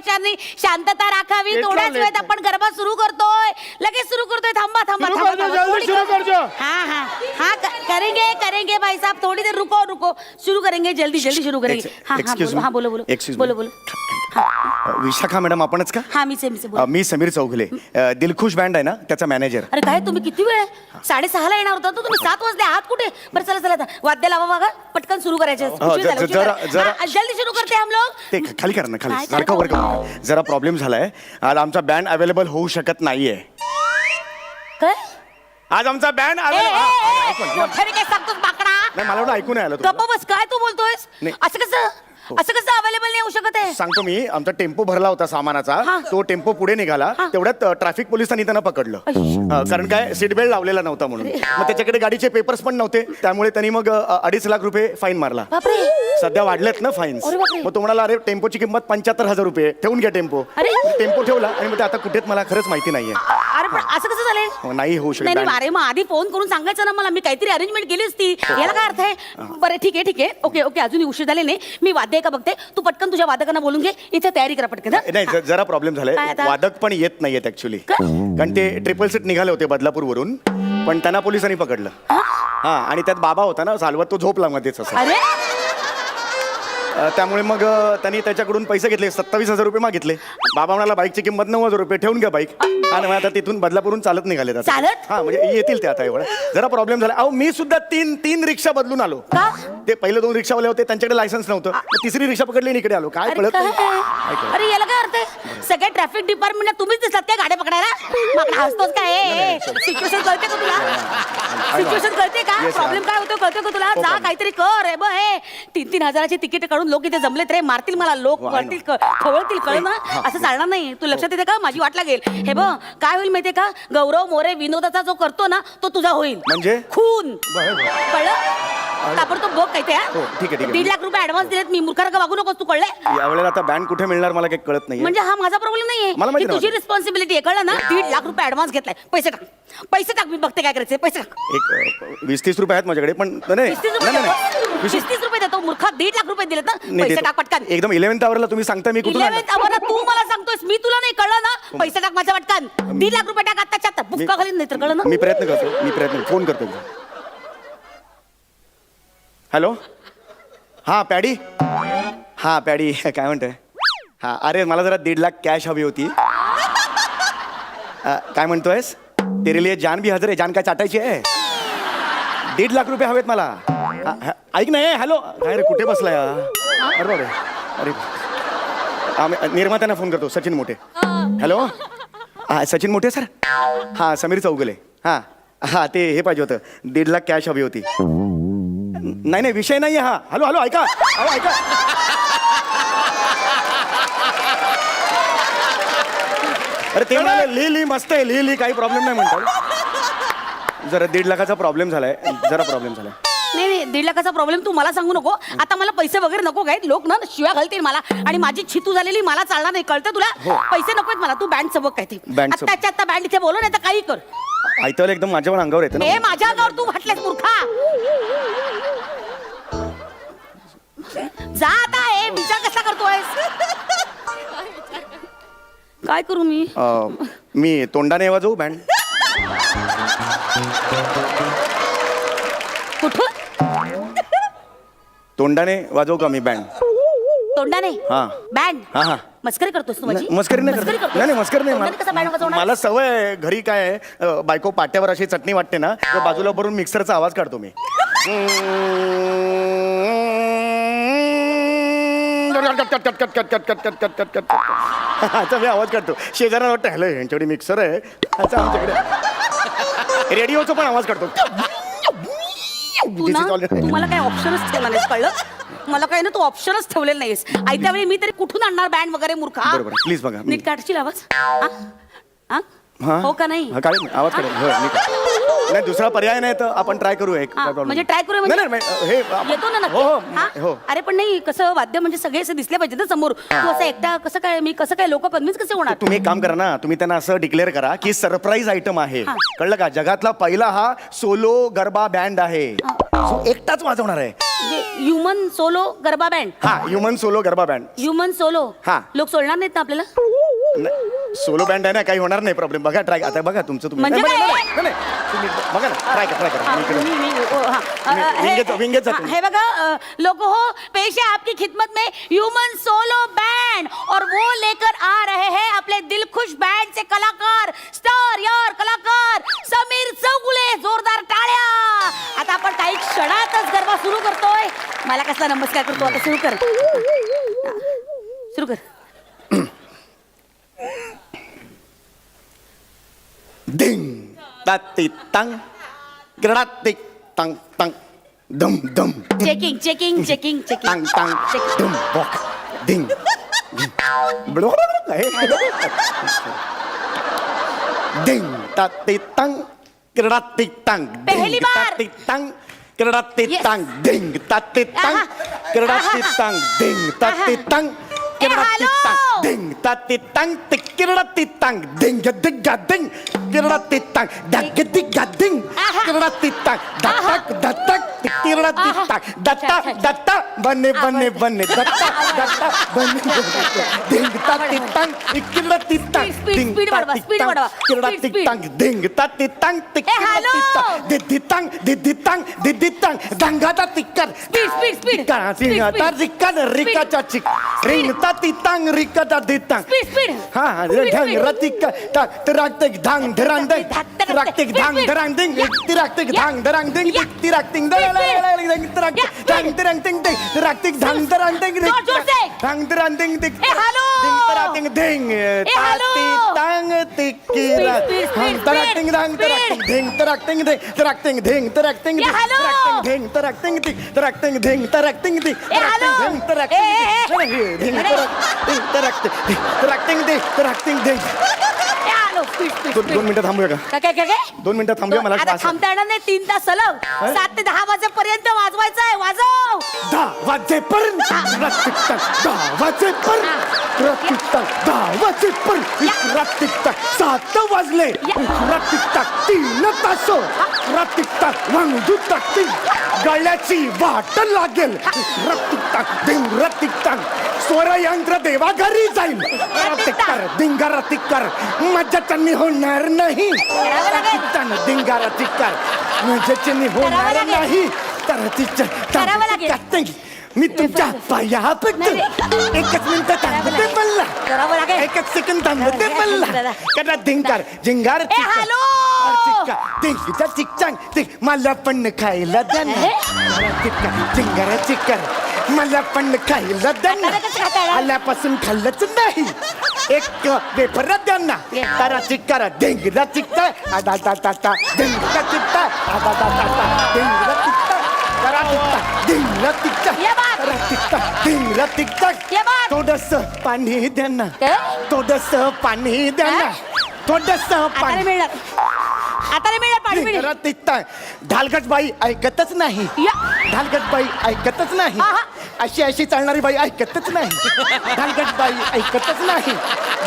सर्वशांनी शांतता राखावी लेट थोड्याच वेळात लेट. आपण गरबा सुरू करतोय. लगेच सुरू करतोय. थांबा थांबा सुरू थांबा, कर दो, थांबा. जल्दी थोडी सुरू कर- कर दो. हाँ हाँ. हाँ क- करेंगे करेंगे भाई साहब. थोड़ी देर रुको रुको. शुरू करेंगे जल्दी जल्दी शुरू करेंगे. हाँ हाँ बोलो हाँ बोलो बोलो. बोलो बोलो. विशाखा मॅडम आपणच का? हाँ मी से मी अ, समीर चौगुले अ, दिलखुश बँड आहे ना त्याचा मॅनेजर अरे काय तुम्ही किती वेळ? साडेसहाला येणार होता तर तुम्ही सात वाजले. आहात कुठे? बरं चला चला आता. वाद्य लावा बघा पटकन सुरू करायचे. हो, उशीर ज- झाला, ज- उशीर झाला. जरा- जरा- हाँ, जल्दी शुरू करते हम लोग. ते ख- खाली करा ना काय खाली करा? सारखं वर? करा. जरा प्रॉब्लेम झालाय. आज आमचा बँड अवेलेबल होऊ शकत नाहीये. काय? आज आमचा बँड ए, ए, ए, ऐकून. मोठ्याने काय सांगतोस बाकडा? नाही मला एवढं ऐकून नाही आलं तुम्हाला. गप्पा बस काय तू बोलतोयस? नाही. असं कसं? असं कसं अवेलेबल नाही होऊ शकत आहे? सांगतो मी आमचा टेम्पो भरला होता सामानाचा. हा. तो टेम्पो पुढे निघाला. हा. तेवढ्यात ट्रॅफिक पोलिसांनी त्यांना पकडलं. कारण काय सीट बेल्ट लावलेला नव्हता म्हणून. मग त्याच्याकडे गाडीचे पेपर्स पण नव्हते. त्यामुळे त्यांनी मग अ, अडीच लाख रुपये फाईन मारला. बापरे. सध्या वाढलेत ना फाईन्स अरे बापरे. मग तो म्हणाला अरे टेम्पोची किंमत पंच्याहत्तर हजार रुपये ठेवून घ्या टेम्पो. अरे. टेम्पो ठेवला आणि मग ते आता कुठेच मला खरंच माहिती नाहीये. अरे पण असं कसं हो, झालं नाही होऊ शकत. नाही. अरे मग आधी फोन करून सांगायचं ना मला. मी काहीतरी अरेंजमेंट केली असती. हो. याला काय अर्थ आहे? बरं ठीक आहे ठीक आहे. ओके ओके अजूनही उशीर झाले नाही. मी वाद्य आहे का बघते तू पटकन तुझ्या वादकांना बोलून घे इथे तयारी करा पटकन हं? नाही ज- जरा प्रॉब्लेम झालाय काय आता? वादक पण येत नाहीयेत ऍक्च्युली का? कारण ते ट्रिपल सीट निघाले होते बदलापूरवरून पण त्यांना पोलिसांनी पकडलं हा आणि त्यात बाबा होता ना चालवत तो झोपला मध्येच असं अरे अ, त्यामुळे मग अ, त्यांनी त्याच्याकडून पैसे घेतले सत्तावीस हजार रुपये मागितले बाबा म्हणाला बाईकची किंमत नऊ हजार रुपये ठेवून घ्या बाईक आणि मग आता तिथून बदलापूरून चालत निघाले आता. चालत? हा म्हणजे येतील ते आता एवढं जरा प्रॉब्लेम झाला अहो मी सुद्धा तीन तीन रिक्षा बदलून आलो का? ते पहिले दोन रिक्षावाले होते त्यांच्याकडे लायसन्स नव्हतं. मग तिसरी रिक्षा पकडली आणि इकडे आलो. काय अरे कळत काय नाही. काय? कळत अरे याला काय अर्थ आहे? सगळ्या ट्रॅफिक डिपार्टमेंटला तुम्हीच दिसतात काय गाड्या पकडायला? मग हसतोस काय? सिच्युएशन कळते का तुला? सिच्युएशन कळते का? Yes, problem. काय होतो? कळते का तुला? हो, जा. काहीतरी कर. हे बघ हे तीन तीन हजाराची तिकीट काढून लोक इथे जमलेत रे. मारतील मला लोक हो, know. वरतील क- खवळतील कळ ना? हा, असं चालणार नाही. तू लक्षात येते का? माझी वाट लागेल. हे बघ काय होईल माहितीये का? गौरव मोरे विनोदाचा जो करतो ना तो तुझा होईल. म्हणजे? खून. बरं, बरं. कळलं? ताबडतोब बघ काय ते हा? हो, ठीक आहे, ठीक आहे. दीड लाख रुपये ऍडव्हान्स दिलेत मी मूर्खारखा वागू नकोस तू कळलंय यावेळेला आता बँड कुठे मिळणार मला काही कळत नाही म्हणजे हा माझा प्रॉब्लेम नाहीये. मला माहिती ही तुझी नव्हतं. रिस्पॉन्सिबिलिटी आहे कळलं ना? दीड लाख रुपये ऍडव्हान्स घेतलाय. पैसे टाक. पैसे टाक मी बघते काय करायचे पैसे टाक. एक अ, वीस तीस रुपये आहेत माझ्याकडे पण नाही नाही, रुपये नाही, नाही. देतो. वीस- तीस रुपये देतो मूर्खा दीड लाख रुपये दिलेत ना? नाही, पैसे देतो. टाक पटकन. एकदम इलेव्हन्थ आवरला तुम्ही सांगता मी कुठून आणणार? इलेव्हन्थ आम्हाला तू मला सांगतोयस मी तुला नाही कळलं ना? पैसे टाक माझ्या पटकन. दीड लाख रुपये टाक आत्ताच्या आता बुक्का घालीन नाही तर कळलं ना? मी प्रयत्न करतो मी प्रयत्न फोन करतो हॅलो? हा पॅडी? हा पॅडी काय म्हणतोय? हा अरे मला जरा दीड लाख कॅश हवी होती. अ, काय म्हणतोयस? तेरे लिए जान भी हजर आहे जान काय चाटायची आहे दीड लाख रुपये हवेत मला. हा, हा, ऐक नाही हॅलो. काय रे कुठे बसलाय हा? अरे बापरे. अरे आम्ही निर्मात्यांना फोन करतो सचिन मोठे. हॅलो? हा सचिन मोठे सर? हां समीर चौगुले. हां हां ते हे पाहिजे होतं. दीड लाख कॅश हवी होती. नाही नाही विषय नाही हा. हॅलो हॅलो ऐका. अहो ऐका. अरे ते म्हणाले लिही लिही मस्त आहे लिही लिही काही प्रॉब्लेम नाही म्हणतात. जरा दीड लाखाचा प्रॉब्लेम झालाय. जरा प्रॉब्लेम झालाय. नाही नाही दीड लाखाचा प्रॉब्लेम तू मला सांगू नको. आता मला पैसे वगैरे नको काय लोक ना शिव्या घालतील मला. आणि माझी छितू झालेली मला चालणार नाही. कळतं तुला? पैसे नकोत मला. तू बँड बघ काय ते Band चं- आत्ताच्या आता बँड इथे बोलव नाही तर काही कर. ऐकलं एकदम माझ्या पण अंगावर येतं हे ना माझ्या अंगावर तू म्हटलेस मूर्खा. जा आता हे विचार कसा करतोयस? काय करू मी? अं, मी तोंडाने वाजवू बँड कुठून तोंडाने वाजवू का मी बँड तोंडाने? हा. बँड हा, हा. मस्करी करतोस तू माझी? मस्करी नाही मस्करी करत. करतोस? नाही नाही मस्करी नाही तोंडाने कसा बँड मला वाजवणार मला सवय आहे घरी काय आहे अं, बायको पाट्यावर अशी चटणी वाटते ना तर बाजूला भरून मिक्सरचा आवाज काढतो मी. आता मी आवाज काढतो. शेजाऱ्याला वाटतं हॅलो यांच्याकडे मिक्सर आहे. आता आमच्याकडे रेडिओचा पण आवाज काढतो. तू This ना is all- तू मला काही ऑप्शनच ठेवला नाहीस कळलं? मला काही ना तू ऑप्शनच ठेवलेलं नाहीस आयत्या वेळी मी तरी कुठून आणणार बँड वगैरे मूर्खा बरोबर, please बघा. नीट काढशील आवाज हा? हा? हा? हो का नाही हा, काढेल मी, आवाज काढेल हो, मी काढेल. नाही दुसरा पर्याय नाही तर आपण ट्राय करू एक हा, काय problem म्हणजे नाही. ट्राय करूया नाही म्हणजे नाही, हे आपण- येतो ना हो हो नक्की हो हा? अरे पण नाही कसं वाद्य म्हणजे सगळे असे दिसले पाहिजे ना समोर तू असं एकटा कसं काय मी कसं काय लोक कन्व्हिन्स कसे होणार तुम्ही एक काम करा ना तुम्ही त्यांना असं डिक्लेअर करा की सरप्राईज आयटम आहे हा. कळलं का जगातला पहिला हा सोलो गरबा बँड आहे एकटाच वाजवणार आहे. ह्युमन सोलो गरबा बँड हा human solo garba band human solo हा. लोक सोडणार नाहीत ना आपल्याला? सोलो बँड आहे ना काही होणार नाही प्रॉब्लेम बघा ट्राय आता बघा तुमचं तुम्ही. म्हणजे नाही, काय? नाही, नाही, नाही, तुम्ही बघा ना ट्राय करा ट्राय करा. मी इकडे- मी- मी- ओ, हा. अ, हे- हा, तुम्ही. हे बघा लोग हो पेश है आपकी खिदमत में ह्यूमन सोलो बैंड और वो लेकर आ रहे हैं अपने दिल खुश बैंड से कलाकार स्टार यार कलाकार समीर चौगुले जोरदार टाळ्या. आता आपण काही क्षणातच गरबा सुरू करतोय. मला कसला नमस्कार करतो आता सुरू कर. सुरू कर. डिंग ताती तंग ग्रडाती तंग तंग दम दम चेकिंग चेकिंग चेकिंग चेकिंग तंग तंग दम बॉक डिंग डिंग ताती तंग ग्रडाती तंग पहली बार. ताती तंग ग्रडाती Yes. तंग डिंग ताती तंग आहा. ग्रडाती आहा. तंग डिंग ताती आहा. तंग ए, ग्रडाती hello. तंग डिंग ताती तंग तिकिरडाती तंग डिंग दिग्गा डिंग गिरडाती तंग डग दिग्गा डिंग आहा. गिरडाती तंग दत्तक तिरडा दिसता दत्ता दत्ता. बने बने बने दत्ता दत्ता बने दिंगता तितांग इकिला तितांग दिंगता तितांग तिरडा तितांग दिंगता तितांग तिकिला तितांग दिदितांग दिदितांग दिदितांग दंगाता तिकर स्पीड स्पीड. स्पीड का सिंगा तार रिका रिका चाचिक रिंगता तितांग रिका दा दितांग हाँ हाँ धंग रतिक ता तिरक्तिक धंग धरंदे तिरक्तिक धंग धरंदिंग तिरक्तिक धंग. धरंदिंग तिरक्तिंग दे दोन मिनिटं थांबूया का? काय काय काय? दोन मिनिटं थांबूया मला थांबता येणार नाही तीन तास सलग सात ते दहा वाजे वाजवायचं आहे वाजव! दहा वाजेपर्यंत रात्रीचा दहा वाजेपर्यंत रात्रीचा दहा वाजेपर्यंत रात्रीचा सात वाजले रात्रीचा तीन तास रात्रीचा वांगू टाकतील गळ्याची वाट लागेल रात्रीचा डिंग रात्रीचा स्वरयंत्र देवा घरी जाईल रात्रीकर डिंगारा तिक्कर मजा त्यांनी होणार नाही रात्रीचा डिंगारा तिक्कर मजा त्यांनी होणार. नाही तर तिच्या करावं लागेल. तात्यांगी. मी तुमच्या पाया पडतो एकच मिनिट थांबते लागेल. करावं लागेल. एकच सेकंड थांबते करावं लागेल. कदा धिंगार झिंगार ए, हॅलो. चिकचांग टिंग मला पण खायला द्या ना अरे? मला चिक्का झिंगारा मला पण खायला द्या ना आता कसं खाता येणार? आल्यापासून खाल्लंच नाही एक वेफर द्या ना. तारा चिक्कारा ढेंगरा चिक्का आदा ता ता ता ढेंगरा चिक्का आदा ता ता ता ढेंगरा चिक्का तारा ये बा तारा ये बा थोडस पाणी द्या ना काय? थोडस पाणी द्या ना थोडस आता नाही पाणी मिळणार आता नाही मिळणार पाणी मिळेल ढालगट बाई ऐकतच नाही या. ढालगट बाई ऐकतच नाही आहा. अशी अशी चालणारी बाई ऐकतच नाही ढालगट बाई ऐकतच नाही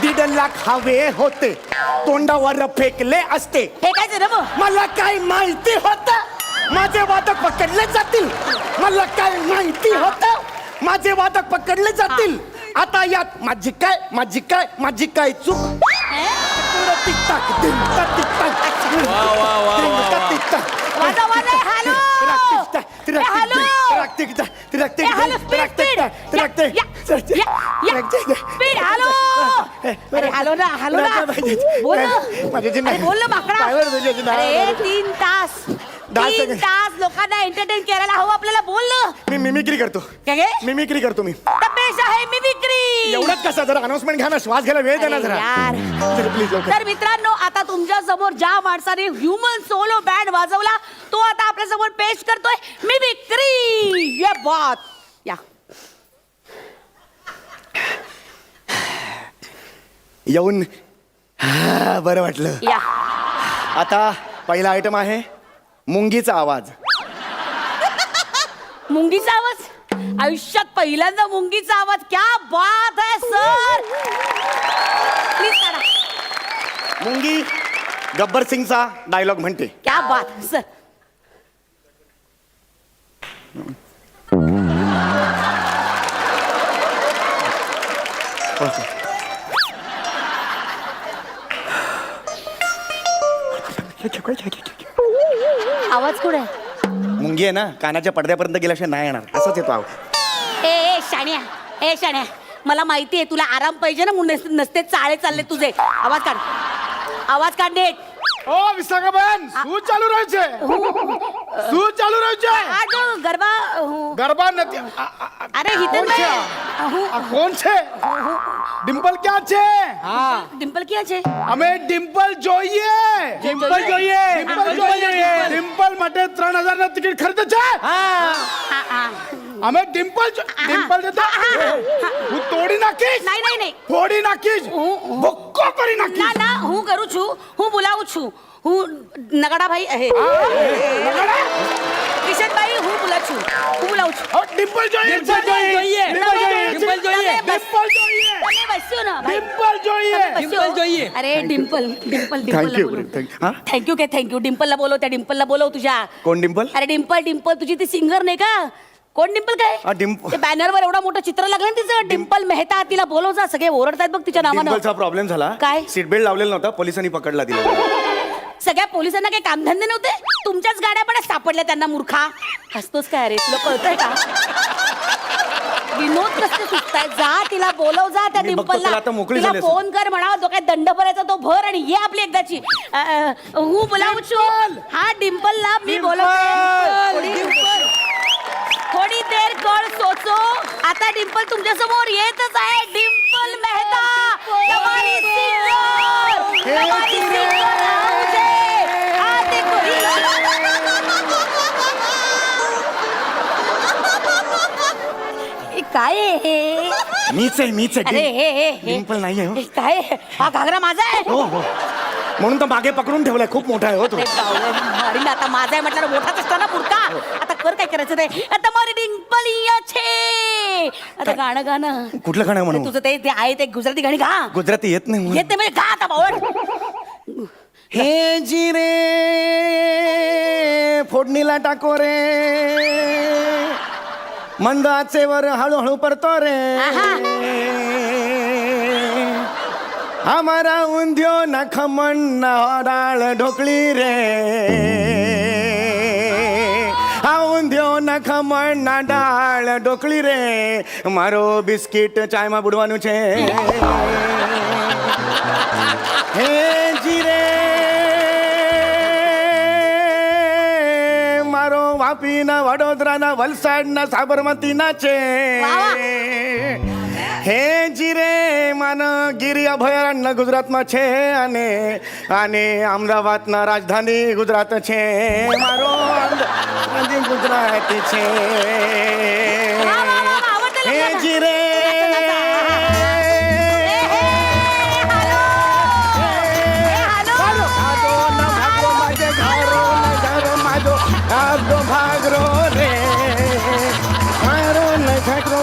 दीड लाख हवे होते तोंडावर फेकले असते फेकायचं ना मग मला काय माहिती होतं माझे वादक पकडले जातील. मला काय माहिती होत? माझे वादक पकडले जातील. आता यात माझी काय माझी काय माझी काय चूक? टिकटाक टिकटाक टिकटाक. टिकटाक टिकटाक. वाजा वाजा हॅलो! हॅलो! ना हॅलो ना. बोल ना. अरे बोल ना माकडा अरे तीन तास दहा तीन सेकंद. तास लोकांना एंटरटेन करायला हवं आपल्याला बोल ना. मी मिमिक्री करतो. काय गे मिमिक्री करतो मी. तपेश आहे मिमिक्री एवढंच कसा? जरा अनाउन्समेंट घ्या ना. श्वास घ्यायला वेळ द्या ना जरा. यार. प्लीज लवकर. तर मित्रांनो आता तुमच्यासमोर ज्या माणसाने ह्युमन सोलो बँड वाजवला तो आता आपल्यासमोर पेश करतोय मिमिक्री ये बात. या. येऊन. हा, बरं वाटलं. या. आता पहिला आयटम आहे मुंगीचा आवाज. मुंगीचा आवाज? आयुष्यात पहिल्यांदा मुंगीचा आवाज. क्या बात आहे सर! प्लीज काढा मुंगी गब्बर सिंगचा डायलॉग म्हणते. क्या बात सर! आवाज कुठे मुंगी आहे ना कानाच्या पडद्यापर्यंत गेल्याशिवाय नाही येणार. असाच येतो आवाज. ए शाण्या ए शाण्या मला माहिती आहे तुला आराम पाहिजे ना म्हणून नसते चाळे चालले तुझे. आवाज काढ. आवाज काढ नेट. ओ विशाखाबेन तू चालू राहायचे. हो, हो, हो, શું ચાલુ રહ્યું છે? આ જો ગરબા હું ગરબા નથી આ- આ- આ- અરે હું આ કોણ છે? ડિમ્પલ ક્યાં છે? હા. ડિમ્પલ ક્યાં છે? અમે ડિમ્પલ જોઈએ. ડિમ્પલ જોઈએ. ડિમ્પલ જોઈએ. ડિમ્પલ માટે ત્રણ હજાર ના ટિકિટ ખરીદે છે? હા. હા અમે ડિમ્પલ જો- ડિમ્પલ જતા હું તોડી નાખીશ? નહીં નહીં નહીં. ફોડી નાખીશ? હું- ભૂક્કો કરી ના નાખીશ? ના હું કરું છું. હું બોલાવું છું. હું નગાડાભાઈ હે ડિમ્પલ જોઈએ છે. જોઈએ. ડિમ્પલ જોઈએ ડિમ્પલ જોઈએ. ડિમ્પલ જોઈએ તમે બસ્યો ના ભાઈ ડિમ્પલ જોઈએ તમે બસ્યો. अरे Dimple Dimple Thank you, Dimple thank you. हा? थँक्यू काय थँक्यू डिम्पलला बोलव त्या डिम्पलला बोलव तुझ्या कोण डिम्पल अरे डिम्पल डिम्पल तुझी ती सिंगर नाही का कोण डिम्पल काय हा, डिम्प- ते बॅनरवर एवढा मोठं चित्र लागलं ना तिचं डिम्पल मेहता तिला बोलव जा सगळे ओरडतायत बघ तिच्या नावानं डिम्पलचा प्रॉब्लेम झाला काय? सीट बेल्ट लावलेला नव्हता पोलिसांनी पकडला दिला सगळ्या पोलिसांना काही कामधंदे नव्हते? तुमच्याच गाड्या पण सापडल्या त्यांना मूर्खा. हसतोस काय रे? तुला कळतंय का? विनोद कसले सुचताय जा तिला बोलव जा त्या मी बघतो डिम्पलला. तुला आता मोकळी तिला झाली असेल. फोन कर म्हणा तो काय दंड भरायचा तो भर आणि ये आपली एकदाची. अ, अ, हू बोलावू हा डिम्पलला मी बोलवते. थोडी- थोडी देर कळ सोचो. आता डिम्पल तुमच्यासमोर येतच आहे. डिम्पल मेहता! मीच आहे मीच आहे. अरे हे हे हे. आहे हो. हे काय? हा घागरा माझा आहे. हो हो. म्हणून तर मागे पकडून ठेवलाय खूप मोठा आहे हो तो. अरे बावळे, मारीन आता माझा आहे म्हटलं मोठाच असतो ना पुरका आता कर काय करायचं ते? आता मारी डिंपल छे. आता गाणं गाणं. कुठलं गाणं अरे म्हणू तुझं ते ते आहे ते गुजराती गाणी गा. गुजराती येत नाही म्हणून. येत नाही म्हणजे गा आता बावळ. हे जिरे फोडणीला टाको रे. मंद आचेवर हळूहळू परतो रे आहा. हमारा उंध्यो न खमण न डाळ ढोकळी रे हा उंध्यो न ખમણ ના ડાળ ઢોકળી રે મારો બિસ્કિટ ચાયમાં બુડવાનું છે હે વાપીના વડોદરાના વલસાડના સાબરમતીના છે. હે જીરે માન ગીરી અભયારણ્ય ગુજરાતમાં છે અને અને અમદાવાદના રાજધાની ગુજરાત છે. મારો ગુજરાત છે.